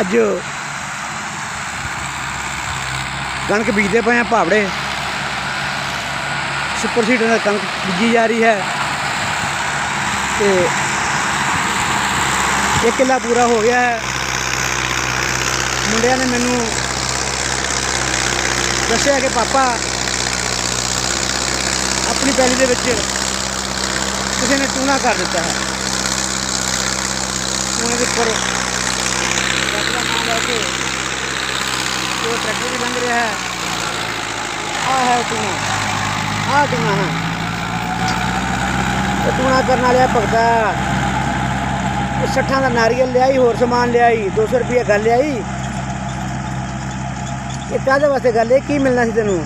ਅੱਜ ਕਣਕ ਬੀਜਦੇ ਪਏ ਆ ਭਾਵੜੇ। ਸੁਪਰ ਸੀਡਰ ਨਾਲ ਕਣਕ ਬੀਜੀ ਜਾ ਰਹੀ ਹੈ। ਤੇ ਇੱਕ ਕਿੱਲਾ ਪੂਰਾ ਹੋ ਗਿਆ ਹੈ। ਮੁੰਡਿਆਂ ਨੇ ਮੈਨੂੰ ਦੱਸਿਆ ਕਿ ਪਾਪਾ, ਆਪਣੀ ਪੈਲੀ ਦੇ ਵਿੱਚ ਕਿਸੇ ਨੇ ਟੂਣਾ ਕਰ ਦਿੱਤਾ ਹੈ। ਟੂਣੇ ਦੇ ਉੱਪਰ ਕੇ ਉਹ ਟਰੈਕਟਰ ਵੀ ਲੰਘ ਰਿਹਾ ਹੈ ਆ ਹੈ ਟੂਣਾ ਆ ਟੂਣਾ ਹੈ ਇਹ ਟੂਣਾ ਕਰਨ ਵਾਲਿਆ ਭਗਤਾ ਸੱਠਾਂ ਦਾ ਨਾਰੀਅਲ ਲਿਆਈ ਹੋਰ ਸਮਾਨ ਲਿਆਈ 200 ਰੁਪਏ ਗੱਲ ਲਿਆਈ ਇਹ ਕਾਹਦੇ ਵਾਸਤੇ ਗੱਲ ਇਹ ਕੀ ਮਿਲਣਾ ਸੀ ਤੈਨੂੰ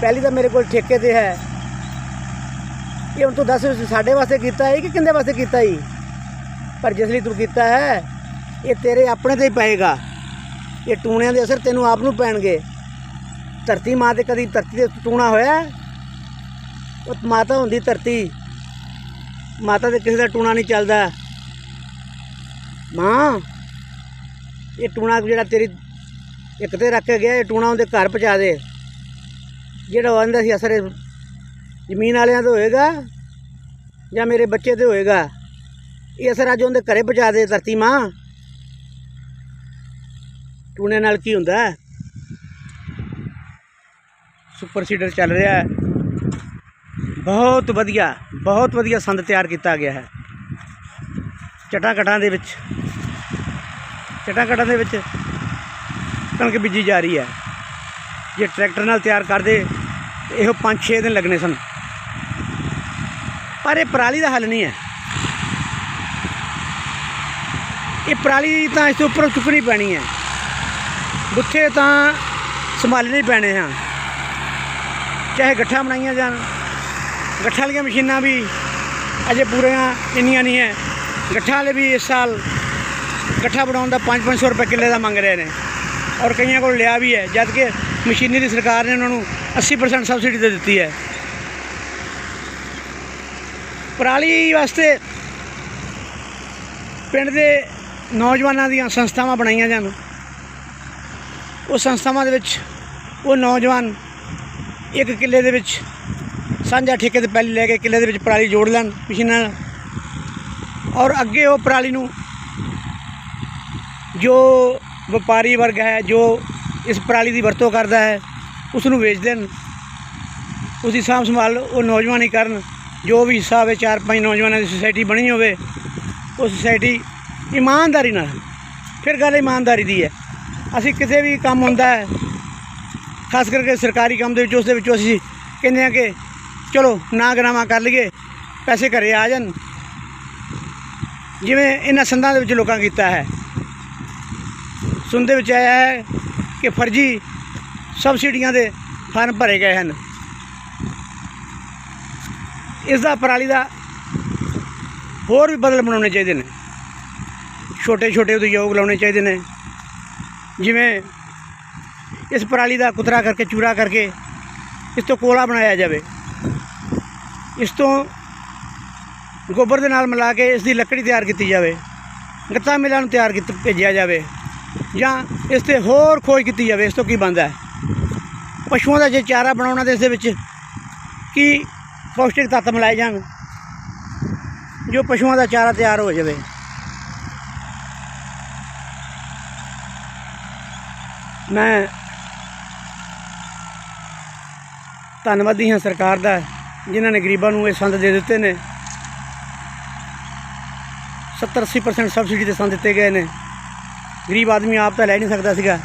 ਪਹਿਲੀ ਤਾਂ ਮੇਰੇ ਕੋਲ ਠੇਕੇ ਤੇ ਹੈ ਇਹ ਹੁਣ ਤੂੰ ਦੱਸ ਸਾਡੇ ਵਾਸਤੇ ਕੀਤਾ ਹੈ ਕਿ ਕਿੰਦੇ ਵਾਸਤੇ ਕੀਤਾ ਹੈ ਪਰ ਜਿਸ ਲਈ ਤੂੰ ਕੀਤਾ ਹੈ ਇਹ ਤੇਰੇ ਆਪਣੇ ਤੇ ਹੀ ਪਏਗਾ। ਇਹ ਟੂਣਿਆਂ ਦੇ ਅਸਰ ਤੈਨੂੰ ਆਪ ਨੂੰ ਪੈਣਗੇ। ਧਰਤੀ ਮਾਂ ਤੇ ਕਦੀ ਧਰਤੀ ਤੇ ਟੂਣਾ ਹੋਇਆ? ਉਹ ਮਾਤਾ ਹੁੰਦੀ ਧਰਤੀ। ਮਾਤਾ ਦੇ ਕਿਸੇ ਦਾ ਟੂਣਾ ਨਹੀਂ ਚੱਲਦਾ। ਮਾਂ, ਇਹ ਟੂਣਾ ਜਿਹੜਾ ਤੇਰੀ ਇੱਕ ਤੇ ਰੱਖ ਕੇ ਗਿਆ, ਇਹ ਟੂਣਾ ਉਹਦੇ ਘਰ ਪਹੁੰਚਾ ਦੇ। ਜਿਹੜਾ ਉਹ ਆਂਦਾ ਸੀ, ਅਸਰ ਜ਼ਮੀਨ ਵਾਲਿਆਂ ਤੋਂ ਹੋਏਗਾ ਜਾਂ ਮੇਰੇ ਬੱਚੇ ਤੇ ਹੋਏਗਾ? ਇਹ ਅਸਰ ਅੱਜ ਉਹਦੇ ਘਰੇ ਪਹੁੰਚਾ ਦੇ ਧਰਤੀ ਮਾਂ। ਟੂਣੇ ਨਾਲ ਕੀ ਹੁੰਦਾ? ਹੈ? ਸੁਪਰ ਸੀਡਰ ਚੱਲ ਰਿਹਾ ਹੈ। ਬਹੁਤ ਵਧੀਆ ਬਹੁਤ ਵਧੀਆ ਸੰਦ ਤਿਆਰ ਕੀਤਾ ਗਿਆ ਹੈ। ਚਟਾ ਕਟਾਂ ਦੇ ਵਿੱਚ ਚਟਾ ਕਟਾਂ ਦੇ ਵਿੱਚ ਕਣਕ ਬੀਜੀ ਜਾ ਰਹੀ ਹੈ। ਜੇ ਟਰੈਕਟਰ ਨਾਲ ਤਿਆਰ ਕਰਦੇ ਇਹੋ 5-6 ਦਿਨ ਲੱਗਣੇ ਸਨ। ਪਰ ਇਹ ਪਰਾਲੀ ਦਾ ਹੱਲ ਨਹੀਂ ਹੈ। ਇਹ ਪਰਾਲੀ ਤਾਂ ਇਸ ਤੋਂ ਉੱਪਰ ਚੁੱਕਣੀ ਪੈਣੀ ਹੈ। ਬੁੱਥੇ ਤਾਂ ਸੰਭਾਲਣੇ ਪੈਣੇ ਆ। ਚਾਹੇ ਗੱਠਾਂ ਬਣਾਈਆਂ ਜਾਣ, ਗੱਠਾਂ ਵਾਲੀਆਂ ਮਸ਼ੀਨਾਂ ਵੀ ਅਜੇ ਪੂਰੀਆਂ ਇੰਨੀਆਂ ਨਹੀਂ ਹੈ। ਗੱਠਾਂ ਵਾਲੇ ਵੀ ਇਸ ਸਾਲ ਗੱਠਾ ਬਣਾਉਣ ਦਾ 5-500 ਰੁਪਏ ਕਿੱਲੇ ਦਾ ਮੰਗ ਰਹੇ ਨੇ। ਔਰ ਕਈਆਂ ਕੋਲ ਲਿਆ ਵੀ ਹੈ, ਜਦ ਕਿ ਮਸ਼ੀਨਰੀ ਸਰਕਾਰ ਨੇ ਉਹਨਾਂ ਨੂੰ 80% ਸਬਸਿਡੀ ਦੇ ਦਿੱਤੀ ਹੈ। ਪਰਾਲੀ ਵਾਸਤੇ ਪਿੰਡ ਦੇ ਨੌਜਵਾਨਾਂ ਦੀਆਂ ਸੰਸਥਾਵਾਂ ਬਣਾਈਆਂ ਜਾਣ। ਉਹ ਸੰਸਥਾਵਾਂ ਦੇ ਵਿੱਚ ਉਹ ਨੌਜਵਾਨ ਇੱਕ ਕਿੱਲੇ ਦੇ ਵਿੱਚ ਸਾਂਝਾ ਠੇਕੇ ਤੇ ਪਹਿਲੀ ਲੈ ਕੇ ਕਿੱਲੇ ਦੇ ਵਿੱਚ ਪਰਾਲੀ ਜੋੜ ਲੈਣ ਮਸ਼ੀਨਾਂ ਨਾਲ। ਔਰ ਅੱਗੇ ਉਹ ਪਰਾਲੀ ਨੂੰ ਜੋ ਵਪਾਰੀ ਵਰਗ ਹੈ, ਜੋ ਇਸ ਪਰਾਲੀ ਦੀ ਵਰਤੋਂ ਕਰਦਾ ਹੈ, ਉਸ ਨੂੰ ਵੇਚ ਦੇਣ। ਉਸ ਦੀ ਸਾਂਭ ਸੰਭਾਲ ਉਹ ਨੌਜਵਾਨ ਹੀ ਕਰਨ। ਜੋ ਵੀ ਹਿੱਸਾ ਹੋਵੇ, ਚਾਰ ਪੰਜ ਨੌਜਵਾਨਾਂ ਦੀ ਸੁਸਾਇਟੀ ਬਣੀ ਹੋਵੇ, ਉਹ ਸੁਸਾਇਟੀ ਇਮਾਨਦਾਰੀ ਨਾਲ। ਫਿਰ ਗੱਲ ਇਮਾਨਦਾਰੀ ਦੀ ਹੈ। ਅਸੀਂ ਕਿਸੇ ਵੀ ਕੰਮ ਹੁੰਦਾ ਹੈ, ਖਾਸ ਕਰਕੇ ਸਰਕਾਰੀ ਕੰਮ ਦੇ ਵਿੱਚ, ਉਸ ਦੇ ਵਿੱਚੋਂ ਅਸੀਂ ਕਹਿੰਦੇ ਹਾਂ ਕਿ ਚਲੋ ਨਾ ਨਾਗਰਾਮਾ ਕਰ ਲਈਏ, ਪੈਸੇ ਘਰੇ ਆ ਜਾਣ। ਜਿਵੇਂ ਇਹਨਾਂ ਸੰਦਾਂ ਦੇ ਵਿੱਚ ਲੋਕਾਂ ਕੀਤਾ ਹੈ। ਸੁਣਦੇ ਵਿੱਚ ਆਇਆ ਹੈ ਕਿ ਫਰਜ਼ੀ ਸਬਸਿਡੀਆਂ ਦੇ ਫਾਰਮ ਭਰੇ ਗਏ ਹਨ। ਇਸ ਦਾ ਪਰਾਲੀ ਦਾ ਹੋਰ ਵੀ ਬਦਲ ਬਣਾਉਣੇ ਚਾਹੀਦੇ ਨੇ। ਛੋਟੇ ਛੋਟੇ ਉਦਯੋਗ ਲਾਉਣੇ ਚਾਹੀਦੇ ਨੇ। ਜਿਵੇਂ ਇਸ ਪਰਾਲੀ ਦਾ ਕੁਤਰਾ ਕਰਕੇ, ਚੂਰਾ ਕਰਕੇ ਇਸ ਤੋਂ ਕੋਲਾ ਬਣਾਇਆ ਜਾਵੇ। ਇਸ ਤੋਂ ਗੋਬਰ ਦੇ ਨਾਲ ਮਿਲਾ ਕੇ ਇਸ ਦੀ ਲੱਕੜੀ ਤਿਆਰ ਕੀਤੀ ਜਾਵੇ, ਗੱਤਾ ਮਿਲਾਂ ਨੂੰ ਤਿਆਰ ਕੀਤਾ ਭੇਜਿਆ ਜਾਵੇ ਜਾਂ ਇਸ ਤੇ ਹੋਰ ਖੋਜ ਕੀਤੀ ਜਾਵੇ, ਇਸ ਤੋਂ ਕੀ ਬਣਦਾ ਹੈ? ਪਸ਼ੂਆਂ ਦਾ ਜੇ ਚਾਰਾ ਬਣਾਉਣਾ ਤੇ ਇਸ ਦੇ ਵਿੱਚ ਕੀ ਪੌਸ਼ਟਿਕ ਤੱਤ ਮਿਲਾਏ ਜਾਣ, ਜੋ ਪਸ਼ੂਆਂ ਦਾ ਚਾਰਾ ਤਿਆਰ ਹੋ ਜਾਵੇ। ਮੈਂ ਧੰਨਵਾਦੀ ਹਾਂ ਸਰਕਾਰ ਦਾ, ਜਿਨ੍ਹਾਂ ਨੇ ਗਰੀਬਾਂ ਨੂੰ ਇਹ ਸੰਦ ਦੇ ਦਿੱਤੇ ਨੇ। 70 80% ਸਬਸਿਡੀ ਦੇ ਸੰਦ ਦਿੱਤੇ ਗਏ ਨੇ। ਗਰੀਬ ਆਦਮੀ ਆਪ ਤਾਂ ਲੈ ਨਹੀਂ ਸਕਦਾ ਸੀਗਾ।